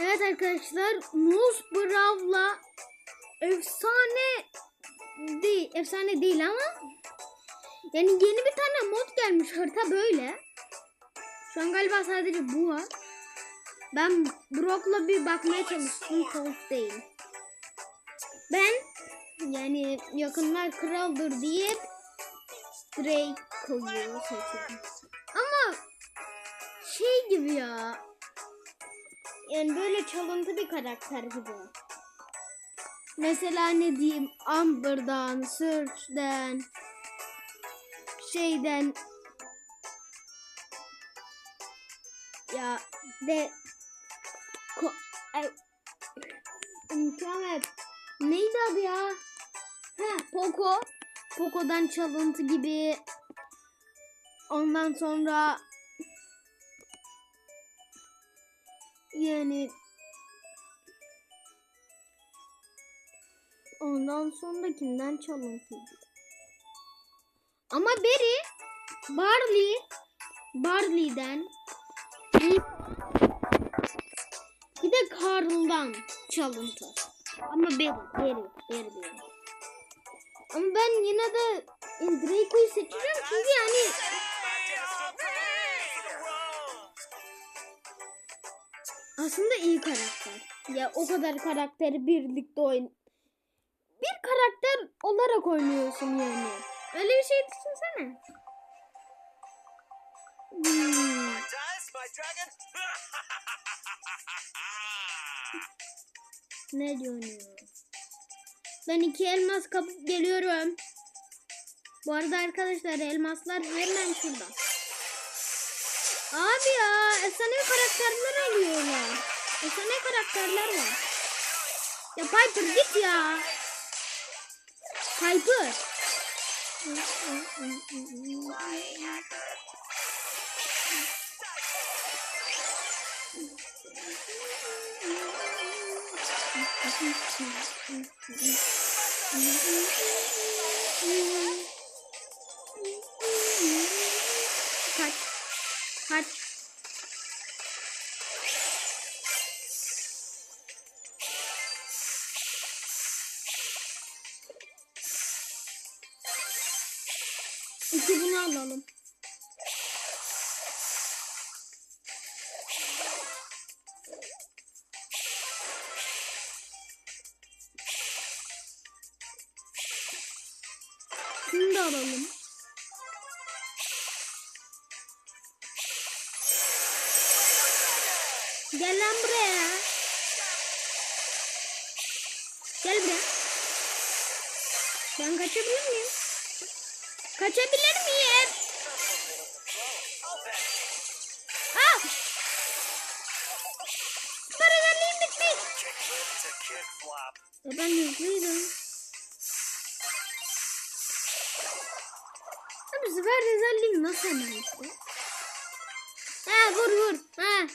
Evet arkadaşlar Moose Brawl'la efsane değil, efsane değil ama yani yeni bir tane mod gelmiş harita böyle. Şu an galiba sadece bu var. Ben Brock'la bir bakmaya çalıştım Colt değil. Ben yani yakınlar kraldır diye Draco'yu seçtim. Ama şey gibi ya. Yani böyle çalıntı bir karakter gibi. Mesela ne diyeyim Amber'dan, Search'den, şeyden ya de ko, e, imkanet neydi adı ya? Ha Poco. Poco'dan çalıntı gibi. Ondan sonra yani ondan sonra kimden çalıntıydı? Ama Berry Barley Barley'den bir, de Carl'dan çalıntı. Ama Berry, Berry, Berry diyorum. Ama ben yine de Draco'yu seçeceğim çünkü yani aslında iyi karakter. Ya o kadar karakteri birlikte oyun bir karakter olarak oynuyorsun yani. Öyle bir şey düşünsene. Hmm. Ne diyorsun ya? Ben iki elmas kapıp geliyorum. Bu arada arkadaşlar elmaslar hemen şurada. Abi ya efsane karakterler alıyorlar. Efsane karakterler var. Ya Piper git ya. Piper. Kaç. İki bunu alalım. Şunu da alalım. Gel lan buraya. Gel buraya. Ben kaçabilir miyim? Kaçabilir miyim? Ah! Paralarlayım bitmiş. Ya ben hızlıydım. Ya bu sefer rezalliğim nasıl hemen gitti? Ha vur vur. Ha.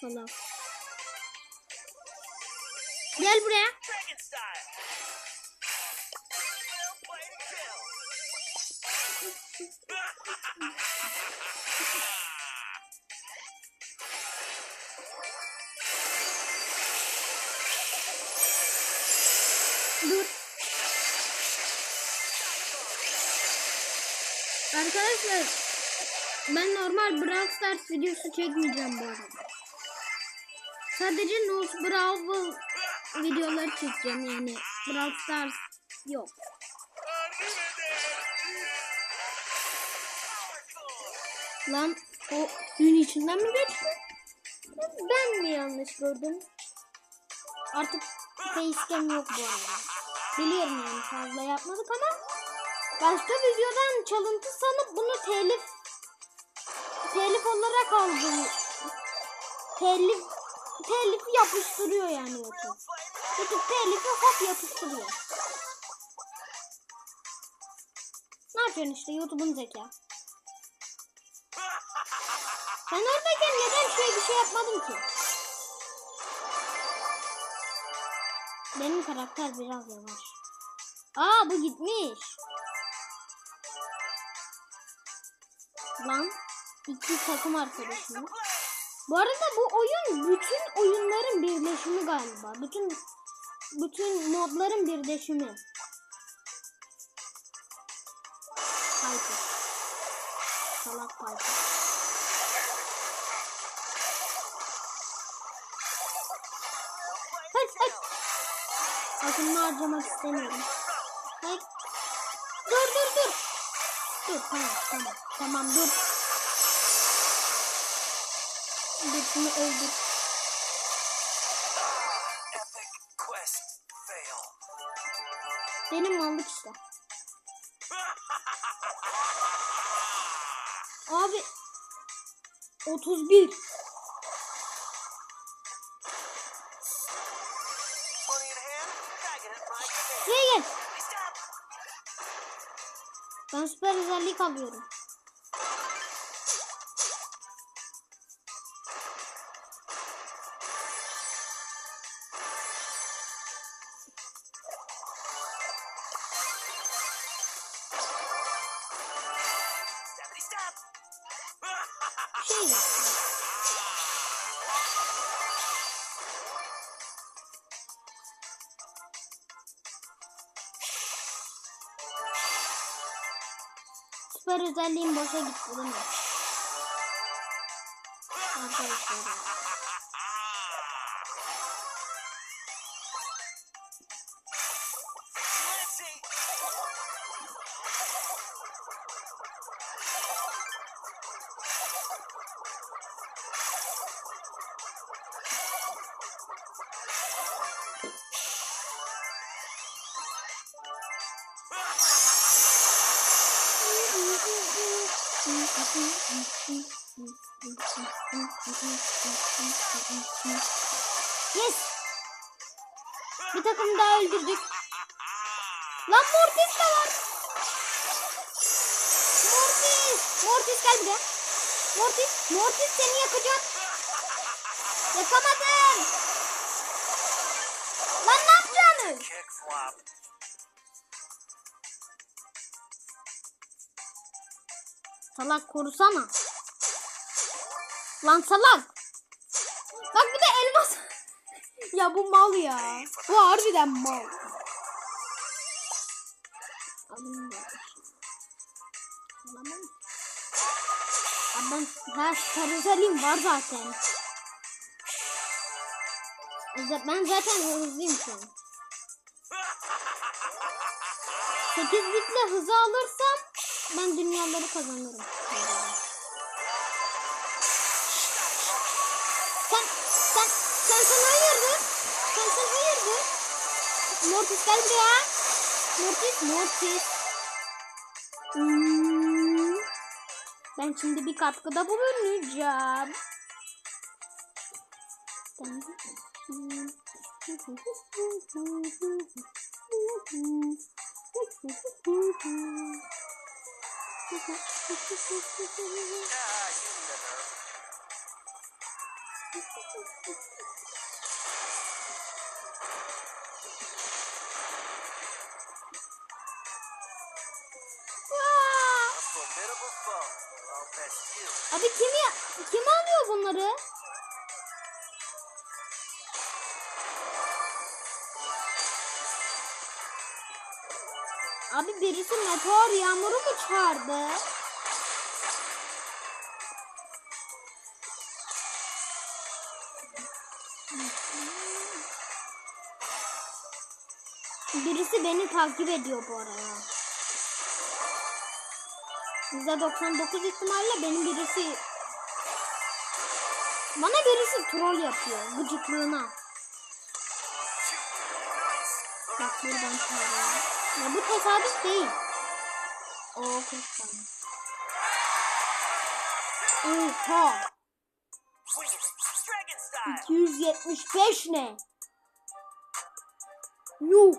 Salak. Gel buraya. Dur. Arkadaşlar ben normal Brawl Stars videosu çekmeyeceğim bu arada. Sadece Nose Brawl videoları çekeceğim yani. Brawl Stars yok. Lan o suyun içinden mi geçti? Ben mi yanlış gördüm? Artık facecam yok bu arada. Biliyorum yani fazla yapmadık ama başka videodan çalıntı sanıp bunu telif telif olarak aldım. Telif telif yapıştırıyor yani YouTube. YouTube telifi hop yapıştırıyor. Ne yapıyorsun işte YouTube'un zeka. Ben oradayken neden şöyle bir şey yapmadım ki? Benim karakter biraz yavaş. Aa bu gitmiş. Lan iki takım arkadaşım. Bu arada bu oyun bütün oyunların birleşimi galiba. Bütün bütün modların birleşimi. Piper. Salak Piper. Hayır hayır. Akıllı harcamak istemiyorum. Hayır. Dur dur dur. Dur tamam tamam. Tamam dur. Dur şunu öldür. Benim mallık işte. Abi 31 Ben süper özellik alıyorum. Şey Süper özelliğim boşa gitti değil mi? Arkadaşlar. Yes. Bir takım daha öldürdük. Lan Mortis de var. Mortis. Mortis gel buraya. Mortis. Mortis seni yakacağım. Yakamadın. Lan ne yapacaksınız? Salak korusana. Lan salak. Bak bir de elmas. ya bu mal ya. Bu harbiden mal. Alayım ben. Her karuselim var zaten. Ben zaten hızlıyım şu an. 8 bitle hızı alırsam ben dünyaları kazanırım. Sen sen sen sen hayırdır? Sen sen hayırdır? Mortis gel buraya. Mortis Mortis. Hmm. Ben şimdi bir katkıda bulunacağım. Ah, Abi kim ya kim alıyor bunları? Abi birisi meteor yağmuru mu çağırdı? Birisi beni takip ediyor bu arada. %99 ihtimalle benim birisi bana birisi troll yapıyor gıcıklığına. Bak buradan çağırıyor. Ya bu tesadüf değil. O 40 tane. Oha. Swing it. Dragon style. 275 ne? Yuh.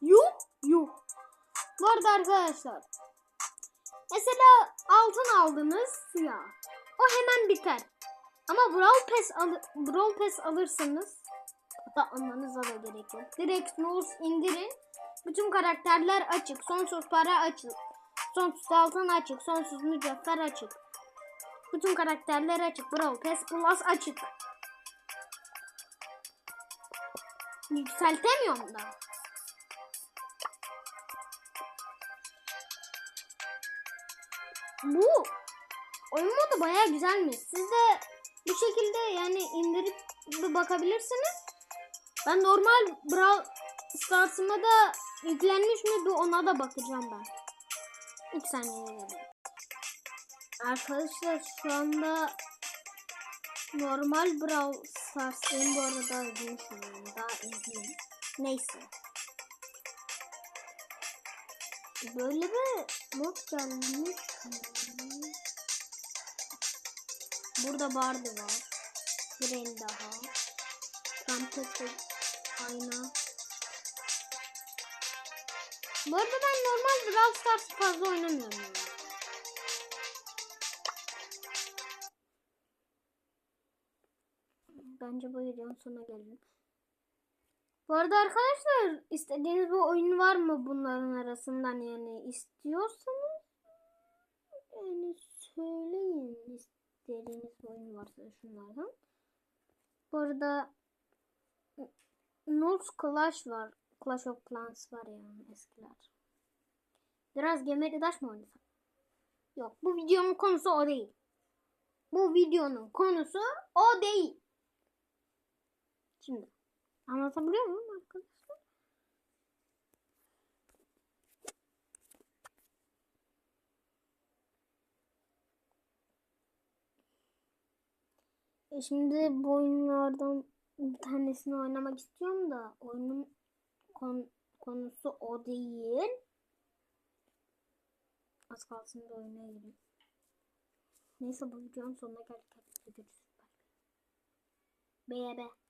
Yuh. Yuh. Bu arada arkadaşlar. Mesela altın aldınız ya. O hemen biter. Ama Brawl Pass, al Brawl Pass alırsanız hatta almanıza da gerek yok. Direkt Snooze indirin. Bütün karakterler açık. Sonsuz para açık. Sonsuz altın açık. Sonsuz mücevher açık. Bütün karakterler açık. Brawl Pass Plus açık. Yükseltemiyorum da. Bu oyun modu baya güzelmiş. Siz de bu şekilde yani indirip bakabilirsiniz. Ben normal Brawl Stars'ıma da yüklenmiş mi bir ona da bakacağım ben. İlk saniye geliyor. Arkadaşlar şu anda normal Brawl Stars'tayım bu arada izlemişim daha izleyeyim. Neyse. Böyle bir mod gelmiş. Burada Bardı var. Bir el daha. Ve ayna. Bu arada ben normal Brawl Stars fazla oynamıyorum. Yani. Bence bu videonun sonuna gelelim. Bu arada arkadaşlar istediğiniz bir oyun var mı bunların arasından yani istiyorsanız yani söyleyin istediğiniz oyun varsa şunlardan. Bu arada Nulls Clash var. Clash of Clans var yani eskiler. Biraz gemeri taş mı oynasak? Yok bu videonun konusu o değil. Bu videonun konusu o değil. Şimdi anlatabiliyor muyum arkadaşlar? E şimdi bu oyunlardan bir tanesini oynamak istiyorum da oyunun kon- konusu o değil. Az kalsın da oyuna. Neyse bu videonun sonuna geldik. Hadi görüşürüz. Bye bye.